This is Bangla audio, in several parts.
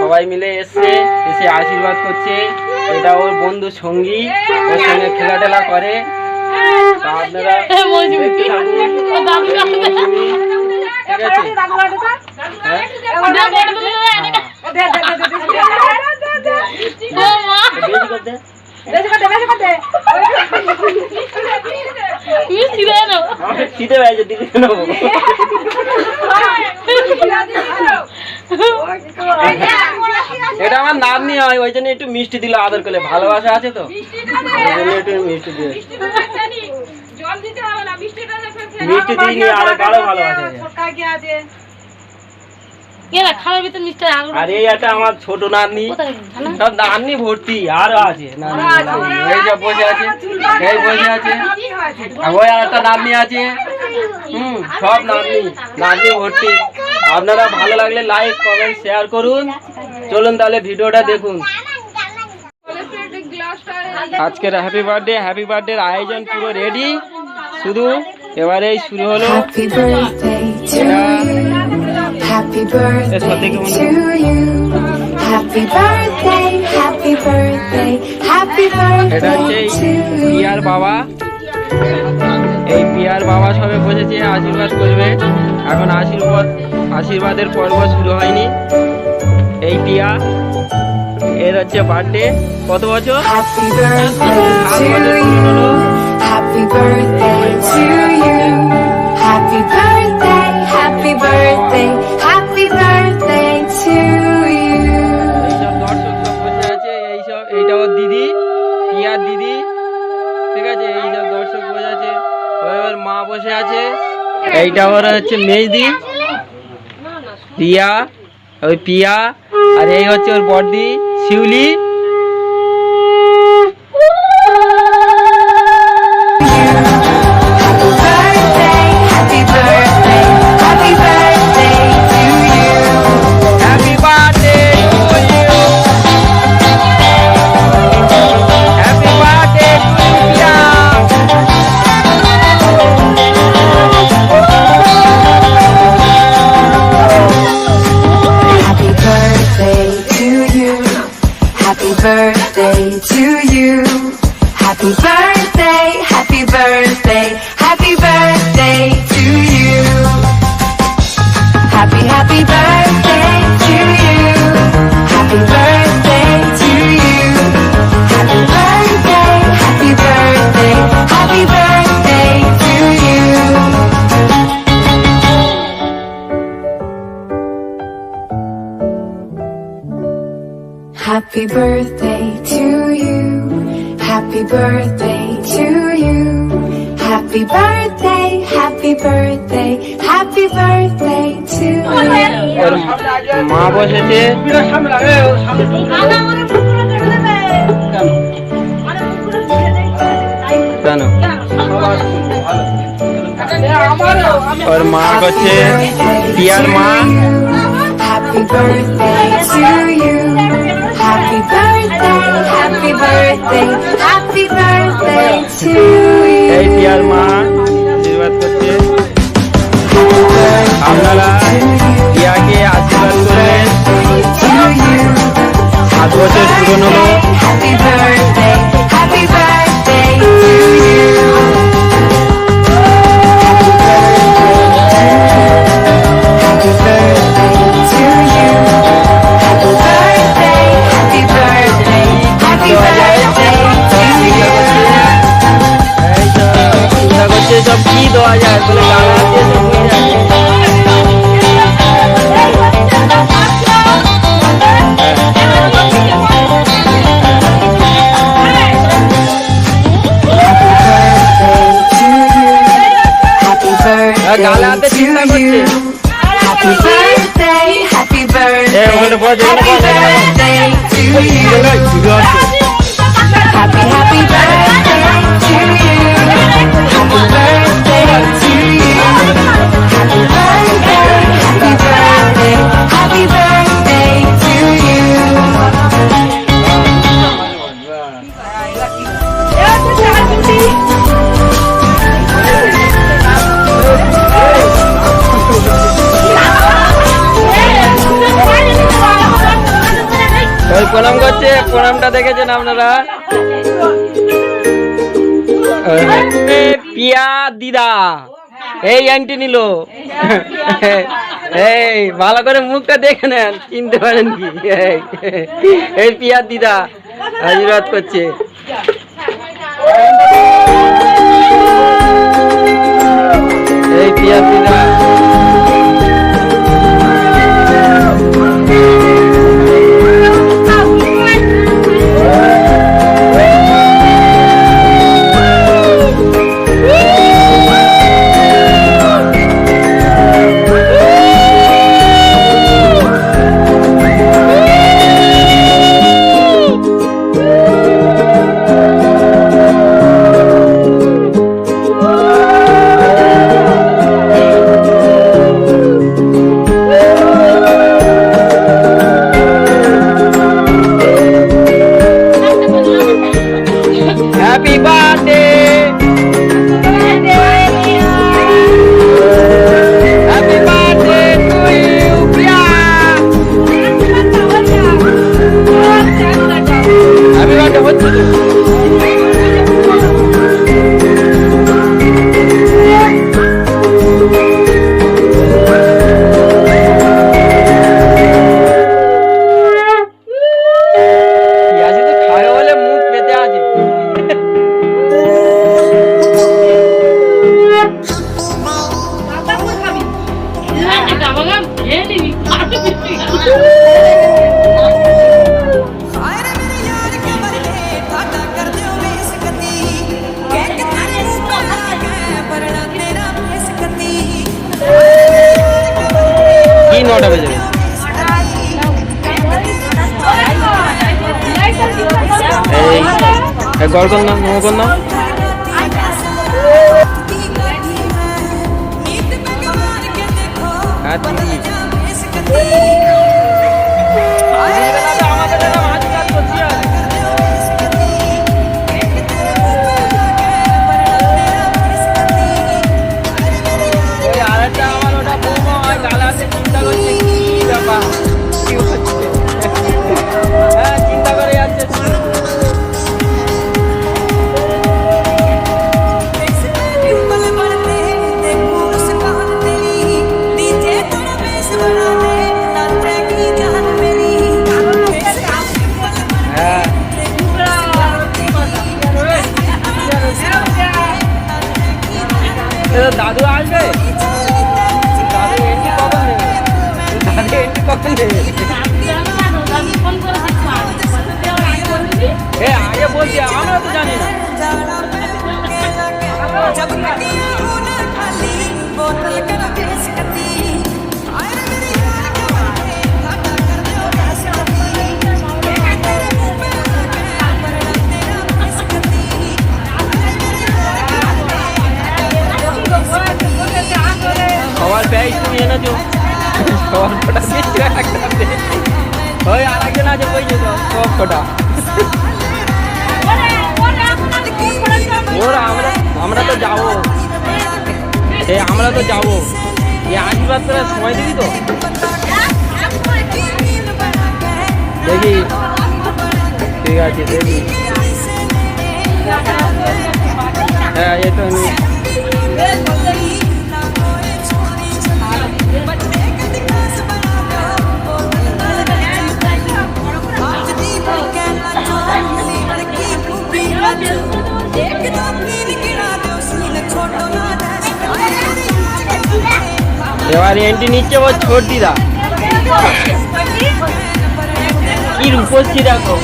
সবাই মিলে এসছে এসে আশীর্বাদ করছে এটা ওর বন্ধু সঙ্গী ওর সঙ্গে খেলা টেলা করে আপনারা হ্যাঁ নেব এটা আমার নাতনি হয় ওই জন্য একটু মিষ্টি দিল আদর করলে ভালোবাসা আছে তো একটু মিষ্টি দিয়ে জল দিতে মিষ্টি দিইনি আরও আরও ভালোবাসা আছে? এরা খাবার ভিতর মিষ্টি আলু আর এই একটা আমার ছোট নাতনি সব নাতনি ভর্তি আরও আছে। নাতনি। এই সব বসে আছে এই বসে আছে। ওই আর একটা নাতনি আছে। হুম সব নাতনি নাতনি ভর্তি। আপনারা ভালো লাগলে লাইক কমেন্ট শেয়ার করুন। চলুন তাহলে ভিডিওটা দেখুন। আজকের হ্যাপি বার্থডে হ্যাপি বার্থডে আয়োজন পুরো রেডি শুধু এবারে শুরু হলো। পিয়ার বাবা। এই পিয়ার বাবা সবে বসেছে আশীর্বাদ করবে। এখন আশীর্বাদ আশীর্বাদের পর্ব শুরু হয়নি। এই পিয়া এর হচ্ছে বার্থডে কত বছর? Happy birthday to you. Happy birthday. Happy birthday, happy birthday, to you. এইসব দর্শক সব বসে আছে এইসব এইটা ওর দিদি পিয়ার দিদি। ঠিক আছে? এইসব দর্শক বসে আছে। ওর মা বসে আছে। এইটা ওর হচ্ছে মেজদি। রিয়া ওই পিয়া। আর এই হচ্ছে ওর বড়দি। शिवली. Happy birthday to you. Happy birthday to you. Happy birthday, happy birthday, happy birthday to you. মা বসেছে ওর মা হচ্ছে পিয়ার মা Happy birthday to you. birthday, happy birthday to you. গালে হাতে birthday চিন্তা to করছে you. Happy birthday, happy birthday, ওখানে বসে, happy ওখানে বসে। birthday to you. Happy, happy birthday প্রণাম করছে, প্রণামটা দেখেছেন আপনারা? পিয়া দিদা। এই আন্টি নিল। এই ভালো করে মুখটা দেখে নেন, চিনতে পারেন কি? এই পিয়া দিদা, আশীর্বাদ করছে। এই পিয়া দিদা। এই গড় তুমি এনেছো সবার কটা দিচ্ছি একটা দে। ওই আর একজন আছে বই যেত সব কটা ওরা আমরা আমরা তো যাব এই আমরা তো যাব এই আশীর্বাদ করে সময় দিবি তো দেখি ঠিক আছে দেখি হ্যাঁ এটা এবার এন্ট্রি নিচ্ছে ও ছোট দিদা। কি রূপশ্রী দেখো।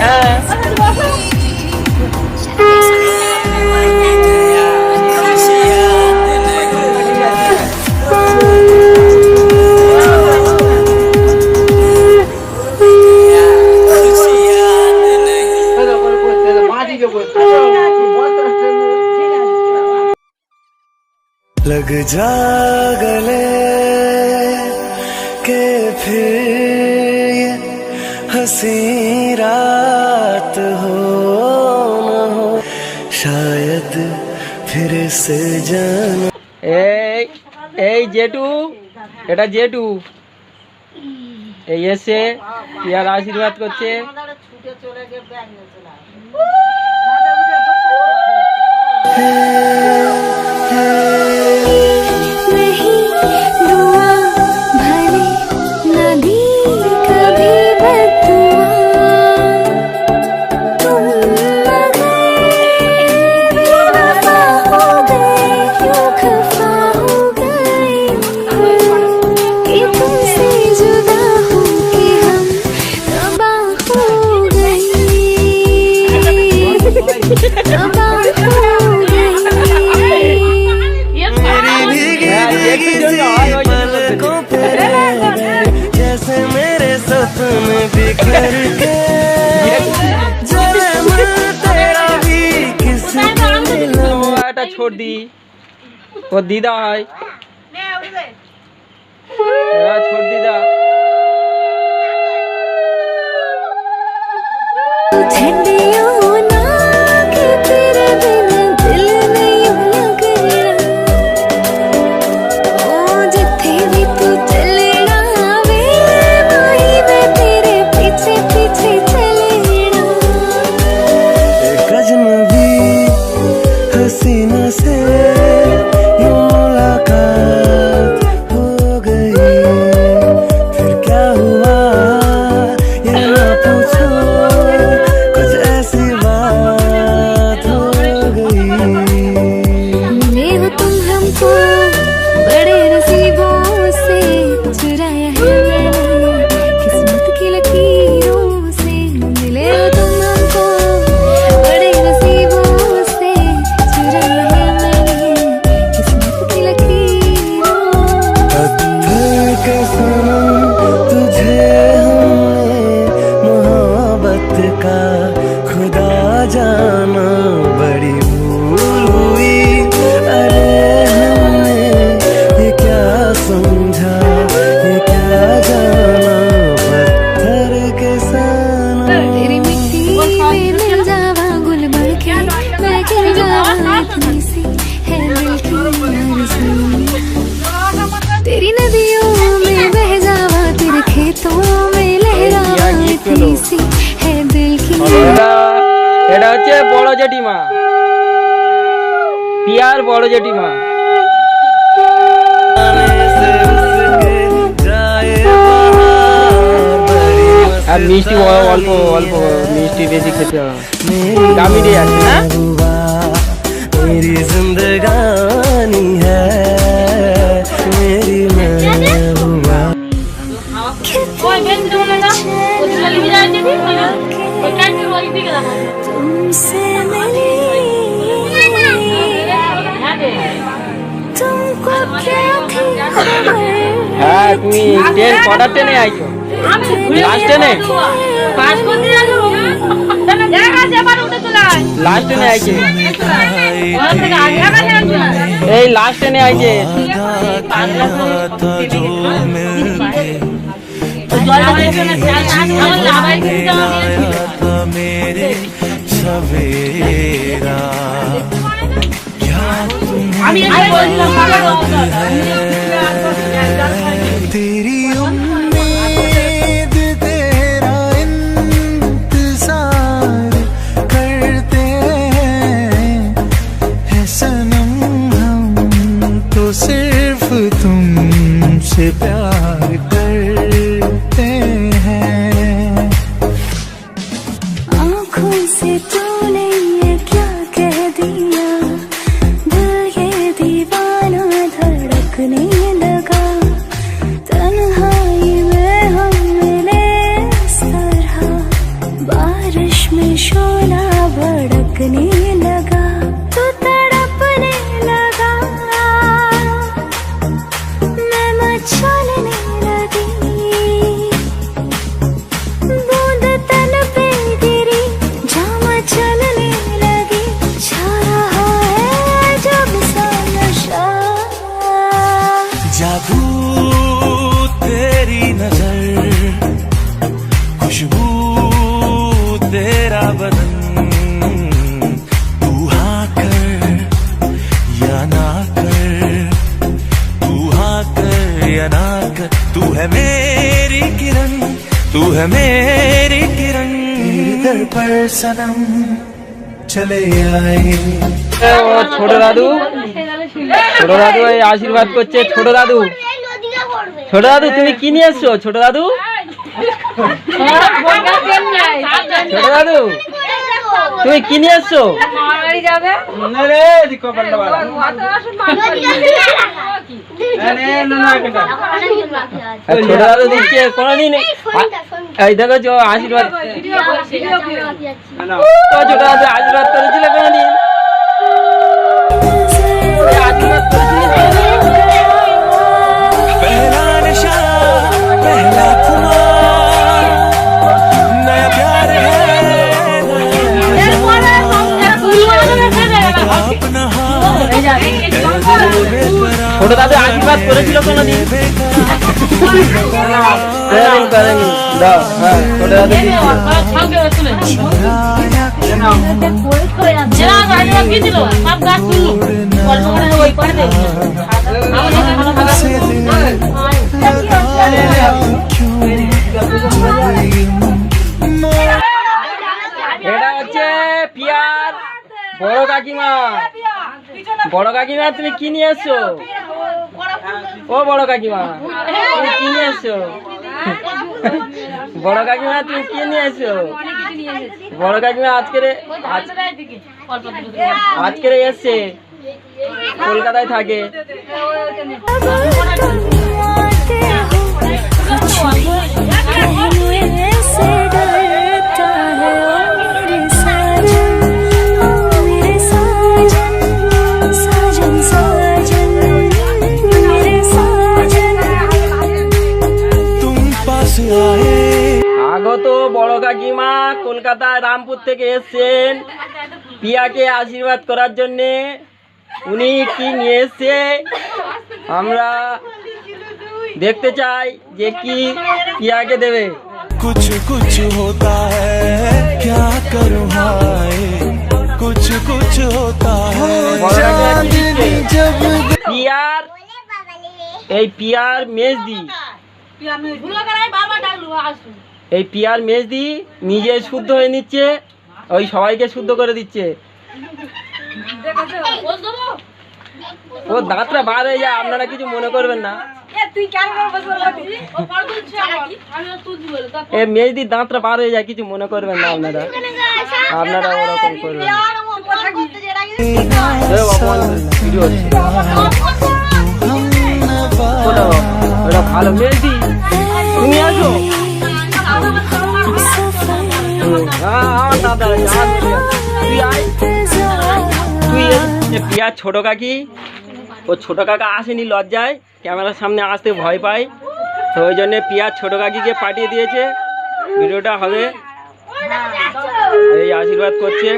হ্যাঁ। जग जागले के फिर ये हसी रात हो न हो शायद फिर से जान এই এই জেটু এটা জেটু এই এসে ইয়ার আশীর্বাদ করছে। চলে Hey. करके এটা ছোড় দি ও দিদা হয় ছোট দিদা জেঠিমা আর মিষ্টি অল্প অল্প মিষ্টি বেশি খেতে দামি দিয়ে আছে হ্যাঁ? না मेरी তুমি ট্রেন কটা ট্রেনে আইছো? লাস্ট ট্রেনে লাস্ট ট্রেনে আইছে? এই লাস্ট ট্রেনে আইছে। मेरे सवेरा क्या तुम है सनम चले आए ও ছোট দাদু ছোট দাদু এই আশীর্বাদ করছে ছোট দাদু ছোট দাদু তুমি কি নিয়ে এসছো ছোট দাদু ছোট দাদু তুমি কি নিয়ে চো আশীর্বাদ। আশীর্বাদ করেছিল আশীর্বাদ করেছিল। ছোট দাদু আশীর্বাদ করেছিল কোনোদিন? করেনি। দাও হ্যাঁ ছোট দাদু এটা হচ্ছে পিয়ার বড় কাকিমা। বড় কাকিমা, তুমি কি নিয়ে এসছো? ও বড় কাকিমা, তুমি কি নিয়ে এসছো? বড় কাকিমা, তুমি কি নিয়ে এসছো? বড় কাকিমা আজকের আজ- আজকের এসছে। কলকাতায় থাকে। কাকিমা কলকাতায় রামপুর থেকে এসছেন। পিয়াকে আশীর্বাদ করার জন্যে উনি কি নিয়ে এসছে? আমরা দেখতে চাই যে কি পিয়াকে দেবে। কুছ কুছ হতা হ্যা করু কুছ কুছ হোতা পিয়ার এই পিয়ার মেজদি। ভুলো করাই বারবার আসুন এই পিয়ার মেজদি নিজে শুদ্ধ হয়ে নিচ্ছে ওই সবাইকে শুদ্ধ করে দিচ্ছে। ও দাঁতটা বার হয়ে যায় আপনারা কিছু মনে করবেন না। এ মেজদির দাঁতটা বার হয়ে যায় কিছু মনে করবেন না আপনারা। আপনারা ওরকম করবেন না। এ ভগবান, ভিডিও হচ্ছে। ওটা ওটা ভালো। মেজদি তুমি আসো। পিয়ার ছোট কাকি। ও ছোট কাকা আসেনি লজ্জায়। ক্যামেরার সামনে আসতে ভয় পায়। তো ওই জন্যে পিয়া ছোট কাকিকে পাঠিয়ে দিয়েছে। ভিডিওটা হবে। এই আশীর্বাদ করছে।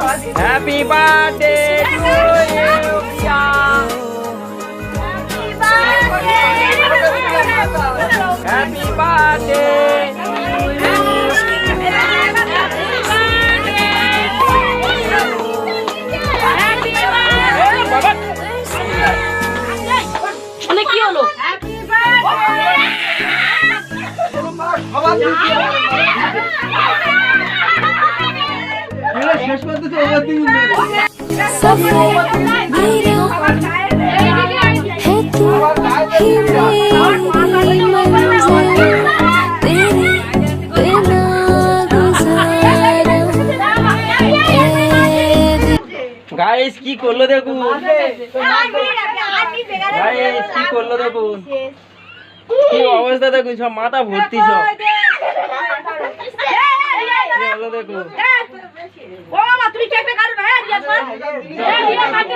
Happy birthday to you, birthday! Happy birthday to you. Happy birthday! Happy birthday! Guys কি করল দেখুন গাইস কি করল দেখুন কি অবস্থা দেখুন সব মাথা ভর্তি সব। কি হলো দেখুন তুমি কেকটা কাটো না হ্যাঁ রিয়াজ মা হ্যাঁ রিয়াজ কাটো